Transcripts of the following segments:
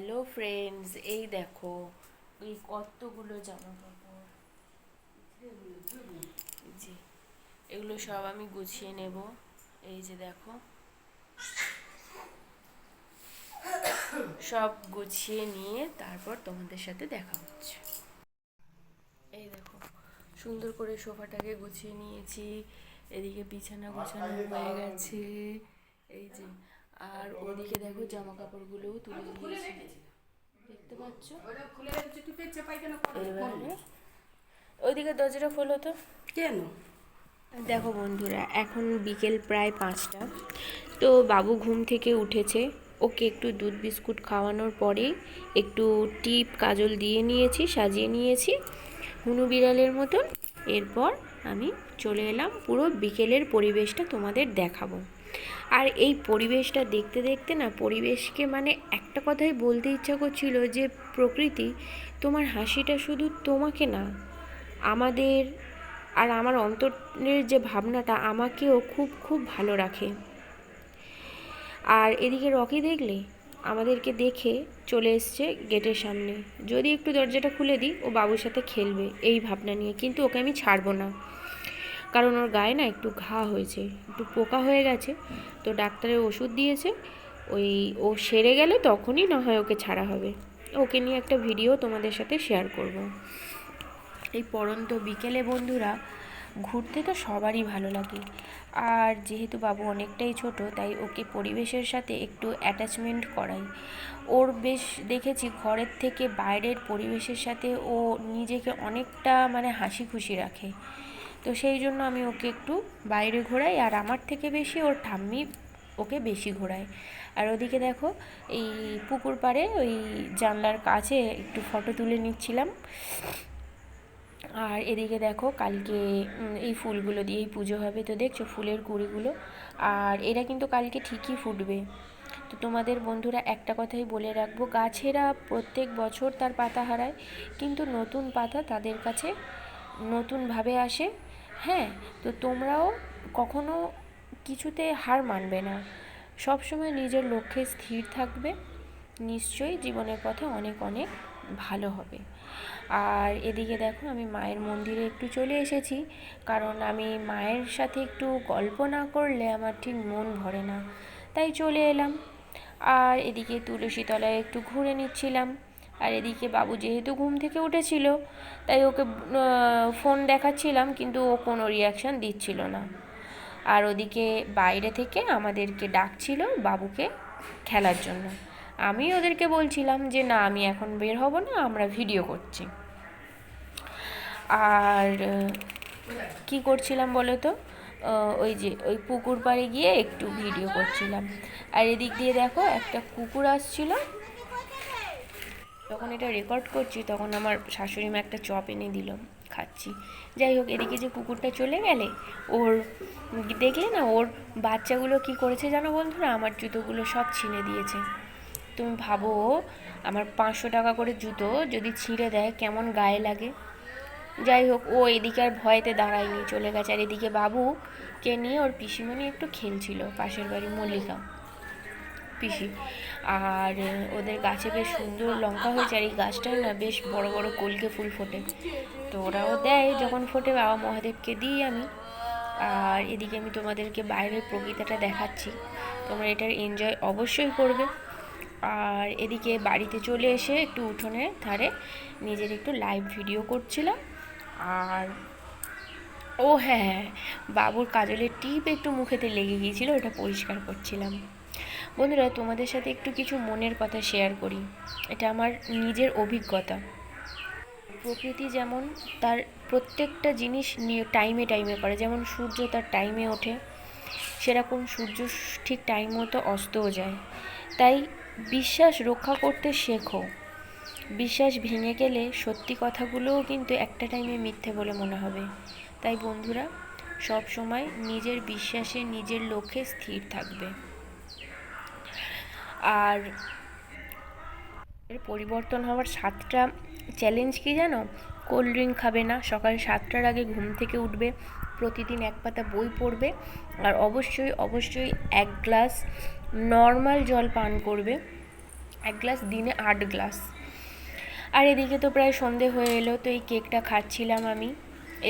Hello friends এই দেখো, এই কতগুলো জামা কাপড়? যে এগুলো সব আমি গুছিয়ে নেব। এই যে দেখো, সব গুছিয়ে নিয়ে তারপর তোমাদের সাথে দেখা হচ্ছে। এই দেখো, সুন্দর করে সোফাটাকে গুছিয়ে নিয়েছি। এদিকে বিছানা গোছানো হয়ে গেছে। এই যে আর ওদিকে দেখো জামা কাপড়গুলোও তুলে দিয়েছি দেখতে পাচ্ছ? এবারে ওইদিকে দরজাটা খোলো তো। কেন? দেখো বন্ধুরা এখন বিকেল প্রায় পাঁচটা। তো বাবু ঘুম থেকে উঠেছে। ওকে একটু দুধ বিস্কুট খাওয়ানোর পরে একটু টিপ কাজল দিয়ে নিয়েছি সাজিয়ে নিয়েছি হুনু বিড়ালের মতন। এরপর আমি চলে এলাম পুরো বিকেলের পরিবেশটা তোমাদের দেখাবো। আর এই পরিবেশটা দেখতে দেখতে না পরিবেশকে মানে একটা কথাই বলতে ইচ্ছা করছিল যে, প্রকৃতি তোমার হাসিটা শুধু তোমাকে না, আমাদের আর আমার অন্তরের যে ভাবনাটা আমাকেও খুব খুব ভালো রাখে। আর এদিকে রকি দেখলে আমাদেরকে দেখে চলে এসছে গেটের সামনে। যদি একটু দরজাটা খুলে দিই, ও বাবুর সাথে খেলবে, এই ভাবনা নিয়ে। কিন্তু ওকে আমি ছাড়বো না। কারণ ওর গায়ে না একটু ঘা হয়েছে, একটু পোকা হয়ে গেছে। তো ডাক্তারের ওষুধ দিয়েছে, ওই ও সেরে গেলে তখনই না হয় ওকে ছাড়া হবে। ওকে নিয়ে একটা ভিডিও তোমাদের সাথে শেয়ার করব। এই পরন্ত বিকেলে বন্ধুরা, ঘুরতে তো সবারই ভালো লাগে। আর যেহেতু বাবু অনেকটাই ছোট, তাই ওকে পরিবেশের সাথে একটু অ্যাটাচমেন্ট করাই। ওর বেশ দেখেছি ঘরের থেকে বাইরের পরিবেশের সাথে ও নিজেকে অনেকটা মানে হাসি খুশি রাখে। তো সেই জন্য আমি ওকে একটু বাইরে ঘোরাই, আর আমার থেকে বেশি ওর ঠাম্মি ওকে বেশি ঘোরায়। আর ওদিকে দেখো, এই পুকুর পাড়ে ওই জানলার কাছে একটু ফটো তুলে নিচ্ছিলাম। আর এদিকে দেখো, কালকে এই ফুলগুলো দিয়েই পুজো হবে তো দেখছ ফুলের কুড়িগুলো আর এরা কিন্তু কালকে ঠিকই ফুটবে। তো তোমাদের বন্ধুরা একটা কথাই বলে রাখব, গাছেরা প্রত্যেক বছর তার পাতা হারায়, কিন্তু নতুন পাতা তাদের কাছে নতুনভাবে আসে। হ্যাঁ তো তোমরাও কখনো কিছুতে হার মানবে না। সব সময় নিজের লক্ষ্যে স্থির থাকবে। নিশ্চয়ই জীবনের পথে অনেক অনেক ভালো হবে। আর এদিকে দেখো, আমি মায়ের মন্দিরে একটু চলে এসেছি। কারণ আমি মায়ের সাথে একটু গল্প না করলে আমার ঠিক মন ভরে না। তাই চলে এলাম। আর এদিকে তুলসী তলায় একটু ঘুরে নিচ্ছিলাম। আর এদিকে বাবু যেহেতু ঘুম থেকে উঠেছিল, তাই ওকে ফোন দেখাচ্ছিলাম, কিন্তু ও কোনো রিয়াকশান দিচ্ছিল না। আর ওদিকে বাইরে থেকে আমাদেরকে ডাকছিল বাবুকে খেলার জন্য। আমি ওদেরকে বলছিলাম যে, না, আমি এখন বের হব না, আমরা ভিডিও করছি। আর কি করছিলাম বলো তো? ওই যে, ওই পুকুর পাড়ে গিয়ে একটু ভিডিও করছিলাম। আর এদিক দিয়ে দেখো একটা কুকুর আসছিল যখন এটা রেকর্ড করছি, তখন আমার শাশুড়ি মা একটা চপ এনে দিল, খাচ্ছি। যাই হোক, এদিকে যে কুকুরটা চলে গেলে, ওর দেখলে না, ওর বাচ্চাগুলো কি করেছে জানো বন্ধুরা? আমার জুতোগুলো সব ছিঁড়ে দিয়েছে। তুমি ভাবো, আমার পাঁচশো টাকা করে জুতো যদি ছিঁড়ে দেয়, কেমন গায়ে লাগে? যাই হোক, ও এদিকে আর ভয়েতে দাঁড়ায়নি, চলে গেছে। আর এদিকে বাবুকে নিয়ে ওর পিসিমণি একটু খেলছিল, পাশের বাড়ি মল্লিকা। পিসি। আর ওদের গাছে বেশ সুন্দর লঙ্কা হয়েছে, আর এই গাছটায় না বেশ বড় বড় কলকে ফুল ফোটে। তো ওরাও দেয়, যখন ফোটে বাবা মহাদেবকে দিই আমি। আর এদিকে আমি তোমাদেরকে বাইরের প্রকৃতিটা দেখাচ্ছি। তোমরা এটার এনজয় অবশ্যই করবে। আর এদিকে বাড়িতে চলে এসে একটু উঠোনে ধারে নিজের একটু লাইভ ভিডিও করছিলাম। আর ও হ্যাঁ হ্যাঁ বাবুর কাজলের টিপ একটু মুখেতে লেগে গিয়েছিল, ওটা পরিষ্কার করছিলাম। বন্ধুরা, তোমাদের সাথে একটু কিছু মনের কথা শেয়ার করি। এটা আমার নিজের অভিজ্ঞতা। প্রকৃতি যেমন তার প্রত্যেকটা জিনিস নিয়ে টাইমে টাইমে করে। যেমন সূর্য তার টাইমে ওঠে, সেরকম সূর্য ঠিক টাইম মতো অস্তও যায়। তাই বিশ্বাস রক্ষা করতে শেখো। বিশ্বাস ভেঙে গেলে সত্যি কথাগুলোও কিন্তু একটা টাইমে মিথ্যে বলে মনে হবে। তাই বন্ধুরা সব সময় নিজের বিশ্বাসে নিজের লক্ষ্যে স্থির থাকবে। আর এর পরিবর্তন হওয়ার সাতটা চ্যালেঞ্জ কি জানো? কোল্ড ড্রিঙ্ক খাবে না, সকাল সাতটার আগে ঘুম থেকে উঠবে, প্রতিদিন এক পাতা বই পড়বে আর অবশ্যই অবশ্যই এক গ্লাস নর্মাল জল পান করবে। এক গ্লাস দিনে আট গ্লাস আর এদিকে তো প্রায় সন্ধে হয়ে এলো, তো এই কেকটা খাচ্ছিলাম আমি।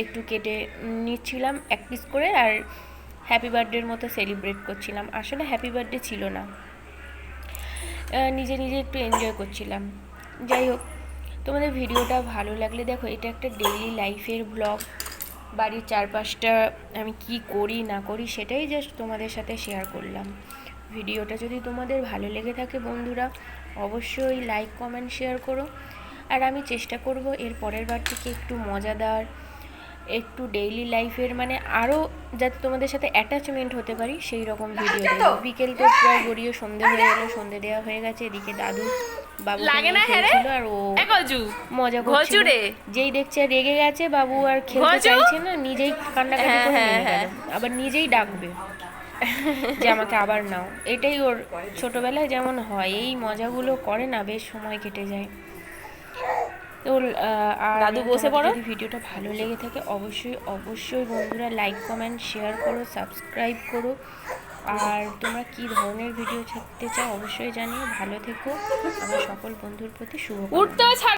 একটু কেটে নিচ্ছিলাম এক পিস করে আর হ্যাপি বার্থডের মতো সেলিব্রেট করছিলাম। আসলে হ্যাপি বার্থডে ছিল না। নিজে নিজে একটু এনজয় করছিলাম। যাই হোক, তোমাদের ভিডিওটা ভালো লাগলে দেখো, এটা একটা ডেইলি লাইফের ব্লগ বাড়ির চারপাশটা আমি কি করি, না করি, সেটাই জাস্ট তোমাদের সাথে শেয়ার করলাম। ভিডিওটা যদি তোমাদের ভালো লেগে থাকে বন্ধুরা, অবশ্যই লাইক কমেন্ট শেয়ার করো। আর আমি চেষ্টা করব এর পরের বার থেকে একটু মজাদার একটু ডেইলি লাইফের মানে আরও যাতে তোমাদের সাথে অ্যাটাচমেন্ট হতে পারি সেই রকম ভিডিও দেবো বিকেল তো প্রায় গড়িয়ে সন্ধে হয়ে গেলো সন্ধে দেওয়া হয়ে গেছে এদিকে দাদু বাবু লাগে না আর ও মজা করছিল। যেই দেখছে রেগে গেছে বাবু আর খেলতে চাইছে না নিজেই কান্নাকাটি হ্যাঁ, করে হ্যাঁ, হ্যাঁ। আবার নিজেই ডাকবে যে আমাকে আবার নাও। এটাই ওর ছোটবেলায় যেমন হয় এই মজাগুলো করে না বেশ সময় কেটে যায়। তো দাদু বসে পড়ো। যদি ভিডিওটা ভালো লেগে থাকে অবশ্যই অবশ্যই বন্ধুরা লাইক কমেন্ট শেয়ার করো সাবস্ক্রাইব করো। আর তোমরা কি ধরনের ভিডিও ছাড়তে চাও অবশ্যই জানিও। ভালো থেকো। আমার সকল বন্ধুর প্রতি শুভ উঠতেও ছাড়